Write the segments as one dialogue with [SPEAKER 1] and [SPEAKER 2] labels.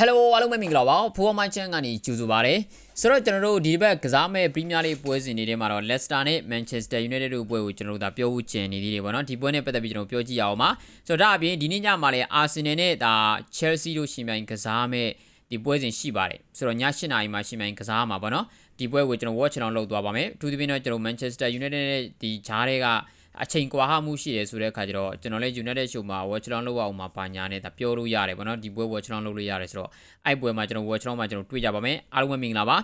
[SPEAKER 1] Hello အားလုံးပဲမင်္ဂလာပါဖိုးမိုင်းချန်ကနေကြိုဆိုပါရစေဆိုတော့ကျွန်တော်တို့ဒီတစ်ပတ်ကစားမဲ့ပရီးမီးယားလိပွဲစဉ်တွေထဲမှာတော့ Leicester နဲ့ Manchester United တို့ပွဲကိုကျွန်တော်တို့ဒါပြောဖို့ကြံနေသေးတယ်ပေါ့နော်ဒီပွဲနဲ့ပတ်သက်ပြီးကျွန်တော်ပြောကြည့်ရအောင်ပါဆိုတော့ဒါအပြင်ဒီနေ့ညမှာလည်း Arsenal နဲ့ဒါ Chelsea တို့ရှင်ပြိုင်ကစားမဲ့ဒီပွဲစဉ်ရှိပါတယ်ဆိုတော့ည7နာရီမှာရှင်ပြိုင်ကစားမှာပေါ့နော်ဒီပွဲကိုကျွန်တော် watch အောင်လုပ်သွားပါမယ်အထူးသဖြင့်တော့ကျွန်တော် Manchester United နဲ့ဒီဂျားတွေက အချိန်ကွာဟမှုရှိတယ်ဆိုတဲ့အခါကျတော့ကျွန်တော်လည်း United Show မှာ watch down လုပ်အောင်မှာပါညာနဲ့ဒါပြောလို့ရတယ်ဗောနော်ဒီပွဲ watch down လုပ်လို့ရတယ်ဆိုတော့အဲ့ပွဲမှာကျွန်တော် watch down မှာကျွန်တော်တွေ့ကြပါမယ်အားလုံးပဲမင်္ဂလာပါ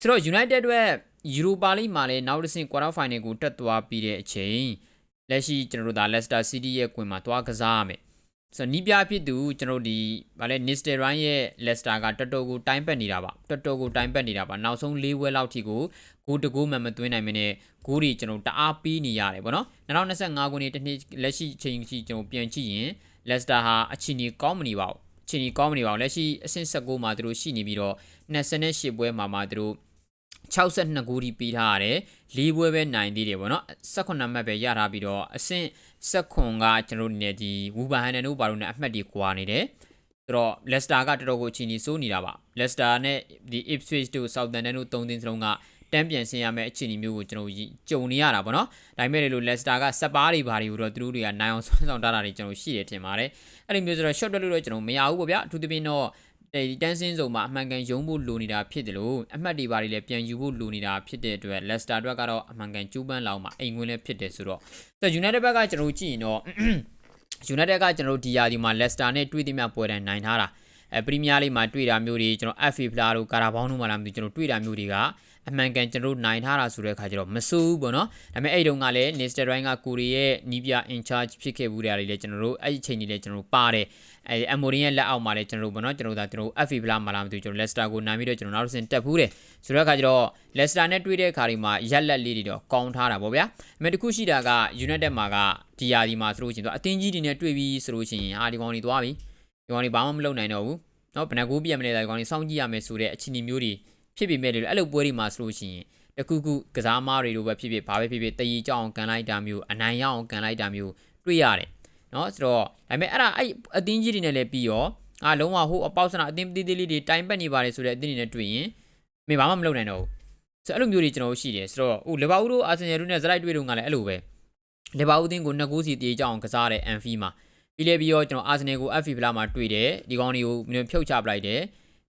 [SPEAKER 1] ဆိုတော့ United အတွက် Europa League မှာလည်းနောက်တစ်ဆင့် quarter final ကိုတက်သွားပြီးတဲ့အချိန်လက်ရှိကျွန်တော်တို့ဒါ Leicester City ရဲ့ကွင်မှာသွားကစားရမယ် ဆိုတော့နီးပြဖြစ်သူကျွန်တော်ဒီဗာလဲ Nister Ryan ရဲ့ Leicester ကတော်တော်ကိုတိုင်းပတ်နေတာပါတော်တော်ကိုတိုင်းပတ်နေတာပါနောက်ဆုံး၄ဝက်လောက်ထိကိုဂိုးတကူမှမသွင်းနိုင်မနဲ့ဂိုးတွေကျွန်တော်တအားပြီးနေရတယ်ဗောနော်2025ခုနှစ်တစ်နှစ်လက်ရှိချိန်ကြီးကျွန်တော်ပြန်ကြည့်ရင် Leicester ဟာအချီနီကောင်းမနေပါဘူးအချီနီကောင်းမနေပါဘူးလက်ရှိအဆင့်16မှာသူတို့ရှိနေပြီးတော့28ပွဲမှာမှာသူတို့ 62ဂိုးဒီပေးထားရတယ်၄ပွဲပဲနိုင်သေးတယ်ဗောနော်18မှတ်ပဲရထားပြီးတော့အဆင့်16ကကျွန်တော်တို့နေဒီဝူဘာဟန်နန်တို့ဘာလို့ ਨੇ အမှတ်တွေကွာနေတယ်ဆိုတော့ Leicester ကတော်တော်ကိုအချင်းကြီးစိုးနေတာပါ Leicester နဲ့ဒီ Ipswich တို့ Southampton တို့၃သင်းစလုံးကတန်းပြန်ဆင်ရမယ့်အခြေအနေမျိုးကိုကျွန်တော်ကြုံနေရတာပေါ့နော်ဒါပေမဲ့လို့ Leicester ကစက်ပါးတွေဘာတွေကိုတော့သူတို့တွေကနိုင်အောင်ဆွမ်းဆောင်ထားတာတွေကျွန်တော်ရှိတယ်ထင်ပါတယ်အဲ့ဒီမျိုးဆိုတော့ short တက်လို့တော့ကျွန်တော်မရဘူးပေါ့ဗျာအထူးသဖြင့်တော့ ဒီတန်းစင်းစုံမှာအမှန်ကန်ယုံဖို့လိုနေတာဖြစ်တယ်လို့အမှတ်တွေဘာတွေလည်းပြန်ယူဖို့လိုနေတာဖြစ်တဲ့အတွက် Leicester အတွက်ကတော့အမှန်ကန်ကျူးပန်းလောက်မှာအိမ်ဝင်လည်းဖြစ်တယ်ဆိုတော့ဆိုတော့ United ဘက်ကကျွန်တော်ကြည့်ရင်တော့ United ကကျွန်တော်ဒီယာဒီမှာ Leicester နဲ့တွေ့သမျှပွဲတိုင်းနိုင်ထားတာ အဲပရီးမီးယားလိမှာတွေ့တာမျိုးတွေကျွန်တော် FA ဖလားတို့ကာရာဘောင်းတို့မှလာမသိကျွန်တော်တွေ့တာမျိုးတွေကအမှန်ကန်ကျွန်တော်တို့နိုင်ထားတာဆိုတဲ့အခါကျတော့မစိုးဘူးပေါ့နော်ဒါပေမဲ့အဲ့တုန်းကလည်း Nester Ryan ကကိုရီရဲ့နီးပြ in charge ဖြစ်ခဲ့ဘူးတယ်လေကျွန်တော်တို့အဲ့ဒီအချိန်ကြီးလည်းကျွန်တော်တို့ပါတယ်အဲအမိုရင်ရဲ့လက်အောက်မှာလည်းကျွန်တော်တို့ပေါ့နော်ကျွန်တော်တို့ဒါကျွန်တော်တို့ FA ဖလားမှလာမသိကျွန်တော် Leicester ကိုနိုင်ပြီးတော့ကျွန်တော်နောက်တစ်ဆင့်တက်ဖူးတယ်ဆိုတဲ့အခါကျတော့ Leicester နဲ့တွေ့တဲ့အခါဒီမှာရက်လက်လေးတွေတော့ကောင်းထားတာပေါ့ဗျာအမေတခုရှိတာက United မှာကဒီယာဒီမှာဆိုလို့ရှိရင်တော့အတင်းကြီးတွေနဲ့တွေ့ပြီးဆိုလို့ရှိရင်ဟာဒီကောင်တွေသွားပြီ ဒီကောင်တွေဘာမှမလုပ်နိုင်တော့ဘူးเนาะဘယ်နှကူပြန်မလဲဒီကောင်တွေစောင့်ကြည့်ရမယ်ဆိုတဲ့အခြေအနေမျိုးတွေဖြစ်ပေမဲ့လေအဲ့လိုပွဲတွေမှာဆိုလို့ရှိရင်တခုခုကစားမားတွေလိုပဲဖြစ်ဖြစ်ဘာပဲဖြစ်ဖြစ်တည်ကြအောင်ကန်လိုက်တာမျိုးအနိုင်ရအောင်ကန်လိုက်တာမျိုးတွေ့ရတယ်เนาะဆိုတော့ဒါပေမဲ့အဲ့ဒါအဲ့အတင်းကြီးတွေနဲ့လည်းပြီးရောအာလုံးဝဟိုအပေါက်စနာအတင်းသေးသေးလေးတွေတိုင်ပတ်နေပါတယ်ဆိုတဲ့အတင်းတွေနဲ့တွေ့ရင်မင်းဘာမှမလုပ်နိုင်တော့ဘူးဆိုအဲ့လိုမျိုးတွေကျွန်တော်တို့ရှိတယ်ဆိုတော့ဟိုလီဗာပူးတို့အာဆင်နယ်တို့နဲ့ဇလိုက်တွေ့တော့ကလည်းအဲ့လိုပဲလီဗာပူးအသင်းကိုနှစ်ကူးစီတည်ကြအောင်ကစားတဲ့အန်ဖီမှာ ပြီးလေပြီးတော့ကျွန်တော်အာဆင်နယ်ကို FA ဖလားမှာတွေ့တယ်ဒီကောင်တွေကိုမျိုးဖြုတ်ချပလိုက်တယ်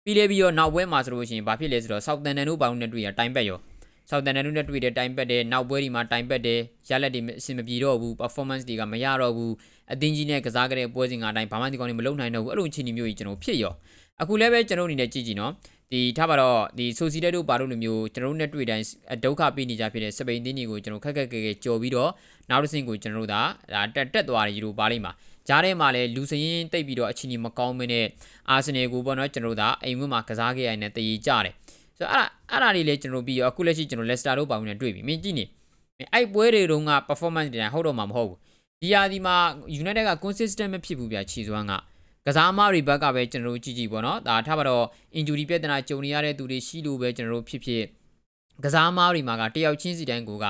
[SPEAKER 1] ပြီးလေပြီးတော့နောက်ပွဲမှာဆိုလို့ရှိရင်ဘာဖြစ်လဲဆိုတော့ဆောက်တန်တန်တို့ဘောင်းနဲ့တွေ့ရတိုင်ပတ်ရောဆောက်တန်တန်တို့နဲ့တွေ့တယ်တိုင်ပတ်တယ်နောက်ပွဲဒီမှာတိုင်ပတ်တယ်ရလက်တွေအဆင်မပြေတော့ဘူး performance တွေကမရတော့ဘူးအသင်းကြီးနဲ့ကစားကြတဲ့ပွဲစဉ်ကအတိုင်းဘာမှဒီကောင်တွေမလုံနိုင်တော့ဘူးအဲ့လိုအခြေအနေမျိုးကြီးကျွန်တော်ဖြစ်ရောအခုလည်းပဲကျွန်တော်အနေနဲ့ကြည့်ကြည့်နော်ဒီထားပါတော့ဒီဆိုစီတက်တို့ဘာလို့လိုမျိုးကျွန်တော်တို့နဲ့တွေ့တိုင်းဒုက္ခပေးနေကြဖြစ်တဲ့စပိန်တင်းတွေကိုကျွန်တော်ခက်ခက်ခဲခဲကြော်ပြီးတော့နောက်တစ်ဆင့်ကိုကျွန်တော်တို့ဒါတက်တက်သွားတယ်ယူလို့ပါလိမ့်မှာ ကြားထဲမှာလည်းလူစရင်တိတ်ပြီးတော့အချင်းကြီးမကောင်းမင်းနဲ့အာဆင်နယ်ကိုပေါ့နော်ကျွန်တော်တို့ဒါအိမ်ဝင်းမှာကစားခဲ့ရတဲ့တည်ကြတယ်ဆိုတော့အဲ့အဲ့ဒါတွေလည်းကျွန်တော်ပြီးရောအခုလက်ရှိကျွန်တော်လက်စတာတို့ပါဝင်နဲ့တွေ့ပြီမင်းကြည့်နေအဲ့ပွဲတွေတုန်းက performance တွေဟုတ်တော့မှာမဟုတ်ဘူးဒီယာဒီမှာ United က consistent မဖြစ်ဘူးဗျာခြေစွမ်းကကစားမတွေဘက်ကပဲကျွန်တော်တို့ကြည့်ကြည့်ပေါ့နော်ဒါထားပါတော့ injury ပြဿနာကြုံနေရတဲ့သူတွေရှိလို့ပဲကျွန်တော်တို့ဖြစ်ဖြစ်ကစားမတွေမှာကတယောက်ချင်းစီတိုင်းကိုက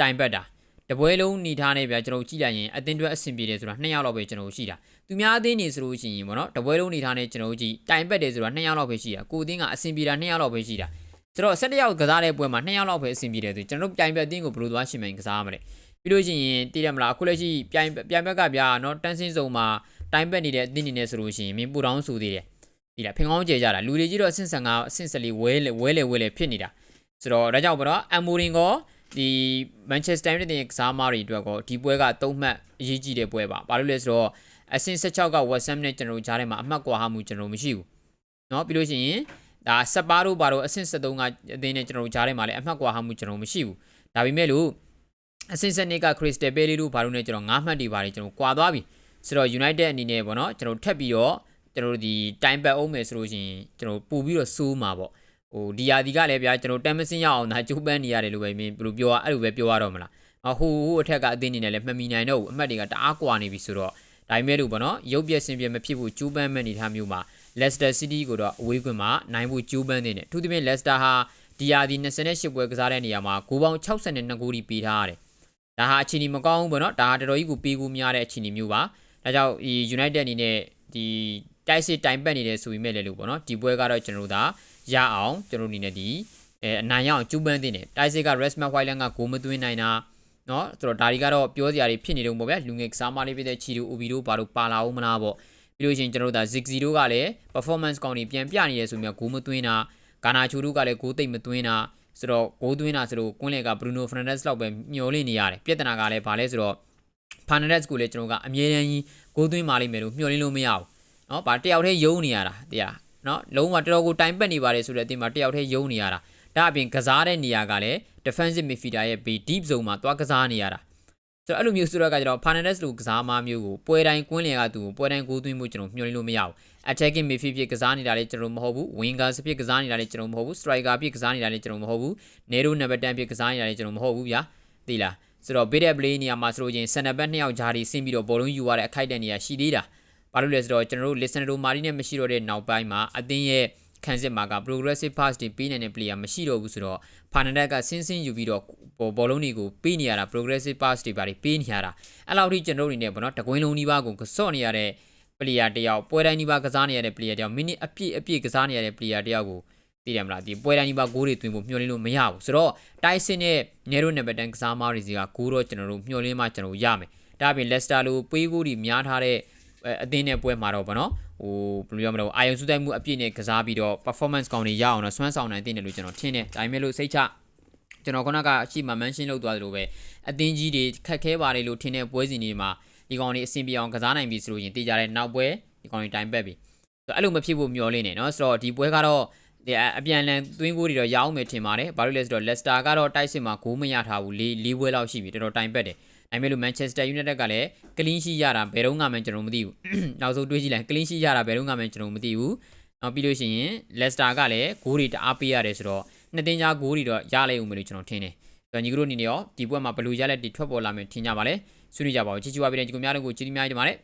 [SPEAKER 1] တိုင်ပတ်တာ တပွဲလုံးနေထားနေဗျာကျွန်တော်ကြည့်လိုက်ရင်အတင်းတွဲအဆင်ပြေတယ်ဆိုတာ2ယောက်လောက်ပဲကျွန်တော်ရှိတာသူများအသင်းနေဆိုလို့ရှိရင်ပေါ့နော်တပွဲလုံးနေထားနေကျွန်တော်ကြည့်တိုင်ပတ်တယ်ဆိုတာ2ယောက်လောက်ပဲရှိတာကိုအသင်းကအဆင်ပြေတာ2ယောက်လောက်ပဲရှိတာဆိုတော့17ယောက်ကစားတဲ့ပွဲမှာ2ယောက်လောက်ပဲအဆင်ပြေတယ်ဆိုကျွန်တော်ပြိုင်ဘက်အသင်းကိုဘယ်လိုသွားရှင်မိုင်ကစားရမလဲပြီးလို့ရှိရင်တည်တယ်မလားအခုလက်ရှိပြိုင်ပြိုင်ဘက်ကဗျာနော်တန်းစင်းစုံမှာတိုင်ပတ်နေတဲ့အသင်းနေနေဆိုလို့ရှိရင်မင်းပူတောင်းဆိုသေးတယ်ဒီလားဖင်ကောင်းကျေကြတာလူတွေကြီးတော့အဆင့်15အဆင့်14ဝဲလေဝဲလေဝဲလေဖြစ်နေတာဆိုတော့ဒါကြောင့်ပေါ့နော်အမ်မိုရင်ကော ဒီ Manchester United ရဲ့ကစားမားတွေအတွက်ကောဒီပွဲကသုံးမှတ်အရေးကြီးတဲ့ပွဲပါဘာလို့လဲဆိုတော့အဆင့်16က West Ham နဲ့ကျွန်တော်ကြားထဲမှာအမှတ်ကွာဟမှုကျွန်တော်မရှိဘူးเนาะပြီးလို့ရှိရင်ဒါစပါတို့ဘာတို့အဆင့်73ကအသင်းနဲ့ကျွန်တော်ကြားထဲမှာလည်းအမှတ်ကွာဟမှုကျွန်တော်မရှိဘူးဒါပေမဲ့လို့အဆင့်7က Crystal Palace တို့ဘာတို့နဲ့ကျွန်တော်9မှတ်တွေပါတယ်ကျွန်တော်ကွာသွားပြီဆိုတော့ United အနေနဲ့ပေါ့နော်ကျွန်တော်ထပ်ပြီးတော့ကျွန်တော်ဒီ time back အောင်မယ်ဆိုလို့ရှိရင်ကျွန်တော်ပို့ပြီးတော့စိုးမှာပေါ့ ဟိုဒီယာဒီကလည်းဗျာကျွန်တော်တမ်မစင်းရအောင်ဒါကျိုးပန်းနေရတယ်လို့ပဲမင်းဘယ်လိုပြောရအဲ့လိုပဲပြောရတော့မလားဟိုဟိုအထက်ကအသင်းနေနဲ့လည်းမှမီနိုင်တော့ဘူးအမှတ်တွေကတအားကွာနေပြီဆိုတော့ဒါပေမဲ့လို့ပေါ့နော်ရုပ်ပြက်စင်ပြက်မဖြစ်ဘူးကျိုးပန်းမဲ့နေထားမျိုးမှာ Leicester City ကိုတော့အဝေးကွင်းမှာနိုင်ဖို့ကျိုးပန်းနေတယ်အထူးသဖြင့် Leicester ဟာဒီယာဒီ28ပွဲကစားတဲ့နေရာမှာဂိုးပေါင်း62ဂိုးဒီပေးထားရတယ်ဒါဟာအခြေအနေမကောင်းဘူးပေါ့နော်ဒါဟာတော်တော်ကြီးကိုပေးကူများတဲ့အခြေအနေမျိုးပါဒါကြောင့်ဒီ United အနေနဲ့ဒီတိုက်စစ်တိုင်ပတ်နေတယ်ဆိုပေမဲ့လည်းလို့ပေါ့နော်ဒီပွဲကတော့ကျွန်တော်တို့ဒါ ရအောင်ကျွန်တော်တို့အနေနဲ့ဒီအဲအနိုင်ရအောင်ကျူးပန်းတင်တယ်တိုက်စစ်က Resmack Whiteland ကဂိုးမသွင်းနိုင်တာเนาะဆိုတော့ဒါတွေကတော့ပြောစရာတွေဖြစ်နေတော့ပေါ့ဗျာလူငယ်ကစားမလေးဖြစ်တဲ့ချီတူ OB တို့ဘာလို့ပါလာအောင်မလားပေါ့ပြီးလို့ရှိရင်ကျွန်တော်တို့ဒါ Ziggy တို့ကလည်း performance ကောင်းနေပြန်ပြနေရဆိုမျိုးဂိုးမသွင်းတာဂါနာချူတို့ကလည်းဂိုးသိမ့်မသွင်းတာဆိုတော့ဂိုးသွင်းတာဆိုတော့ကွင်းလက်က Bruno Fernandes လောက်ပဲမျောလင့်နေရတယ်ပြဿနာကလည်းဘာလဲဆိုတော့ Fernandes ကိုလည်းကျွန်တော်ကအမြဲတမ်းကြီးဂိုးသွင်းမာလိမ့်မယ်လို့မျှော်လင့်လို့မရဘူးเนาะဗာတယောက်တည်းယုံနေရတာတရား နော်လုံးဝတော်တော်ကိုတိုင်ပတ်နေပါတယ်ဆိုတဲ့အသင်းမှာတယောက်တည်းယုံနေရတာဒါအပြင်ကစားတဲ့နေရာကလည်း defensive midfielder ရဲ့ B deep zone မှာသွားကစားနေရတာဆိုတော့အဲ့လိုမျိုးဆိုတော့ကကျွန်တော် Fernandez လိုကစားမမျိုးကိုပွဲတိုင်းကွင်းလျင်ကသူ့ကိုပွဲတိုင်းကိုးသွင်းမှုကျွန်တော်မျှော်လင့်လို့မရဘူး attacking midfield ဖြစ်ကစားနေတာလည်းကျွန်တော်မဟုတ်ဘူး winger ဖြစ်ကစားနေတာလည်းကျွန်တော်မဟုတ်ဘူး striker ဖြစ်ကစားနေတာလည်းကျွန်တော်မဟုတ်ဘူး nero number 10ဖြစ်ကစားနေတာလည်းကျွန်တော်မဟုတ်ဘူးဗျာသိလားဆိုတော့ big play နေရာမှာဆိုလို့ချင်း center back နှစ်ယောက်ဂျာဒီဆင်းပြီးတော့ဘောလုံးယူရတဲ့အခိုက်အတန့်နေရာရှိသေးတာ ဘာလို့လဲဆိုတော့ကျွန်တော်တို့ listener တို့မာရီနဲ့မရှိတော့တဲ့နောက်ပိုင်းမှာအသင်းရဲ့ခန်းစစ်မှာက progressive pass တွေပေးနိုင်တဲ့ player မရှိတော့ဘူးဆိုတော့ Fernandes ကဆင်းဆင်းယူပြီးတော့ဘောလုံးတွေကိုပေးနေရတာ progressive pass တွေပါတွေပေးနေရတာအဲ့လောက်ထိကျွန်တော်တို့အနေနဲ့ပေါ့နော်တကွင်းလုံးနီးပါးကိုစော့နေရတဲ့ player တယောက်ပွဲတိုင်းနီးပါးကစားနေရတဲ့ player တယောက်မိနစ်အပြည့်အပြည့်ကစားနေရတဲ့ player တယောက်ကိုသိတယ်မလားဒီပွဲတိုင်းနီးပါးဂိုးတွေသွင်းဖို့မျှော်လင့်လို့မရဘူးဆိုတော့တိုက်စစ်နဲ့ Nero number 10ကစားမားတွေစီကဂိုးတော့ကျွန်တော်တို့မျှော်လင့်မှကျွန်တော်ရမယ်ဒါအပြင် Leicester လိုပေးဂိုးတွေများထားတဲ့ အသင်းနဲ့ပွဲမှာတော့ဗောနော်ဟိုဘယ်လိုပြောမလဲအာယုံစုတိုက်မှုအပြည့်နဲ့ကစားပြီးတော့ performance ကောင်းတွေရအောင်တော့ဆွမ်းဆောင်နိုင်တဲ့တယ်လို့ကျွန်တော်ထင်တယ်ဒါပေမဲ့လို့စိတ်ချကျွန်တော်ခုနကအရှိမ mention လုပ်သွားသလိုပဲအသင်းကြီးတွေခက်ခဲပါတယ်လို့ထင်တဲ့ပွဲစဉ်တွေမှာဒီကောင်တွေအဆင်ပြေအောင်ကစားနိုင်ပြီဆိုလို့ရင်တည်ကြတဲ့နောက်ပွဲဒီကောင်တွေတိုင်ပတ်ပြီဆိုတော့အဲ့လိုမဖြစ်ဖို့မျှော်လင့်နေเนาะဆိုတော့ဒီပွဲကတော့ဒီအပြန်လန်သွင်းကိုတွေတော့ရအောင်မယ်ထင်ပါတယ်ဘာလို့လဲဆိုတော့ Leicester ကတော့တိုက်စစ်မှာဂိုးမရထားဘူး၄၄ပွဲလောက်ရှိပြီတော်တော်တိုင်ပတ်တယ် အဲ့မဲ့လို့ Manchester United ကလည်း clean sheet ရတာဘယ်တော့မှကျွန်တော်မသိဘူးနောက်ဆုံးတွေးကြည့်လိုက် clean sheet ရတာဘယ်တော့မှကျွန်တော်မသိဘူးနောက်ပြီးလို့ရှိရင် Leicester ကလည်းဂိုးတွေတအားပေးရတယ်ဆိုတော့နှစ်တင်းကြားဂိုးတွေတော့ရလိုက်ဦးမယ်လို့ကျွန်တော်ထင်တယ်ဆိုတော့ညီကတို့အနေနဲ့ရောဒီပွဲမှာဘယ်လိုရလက်တွေထွက်ပေါ်လာမယ်ထင်ကြပါလဲဆွေးနွေးကြပါဦးချစ်ချူပါပြီးတဲ့ညီကိုများတို့ကိုကျေးဇူးများတင်ပါတယ်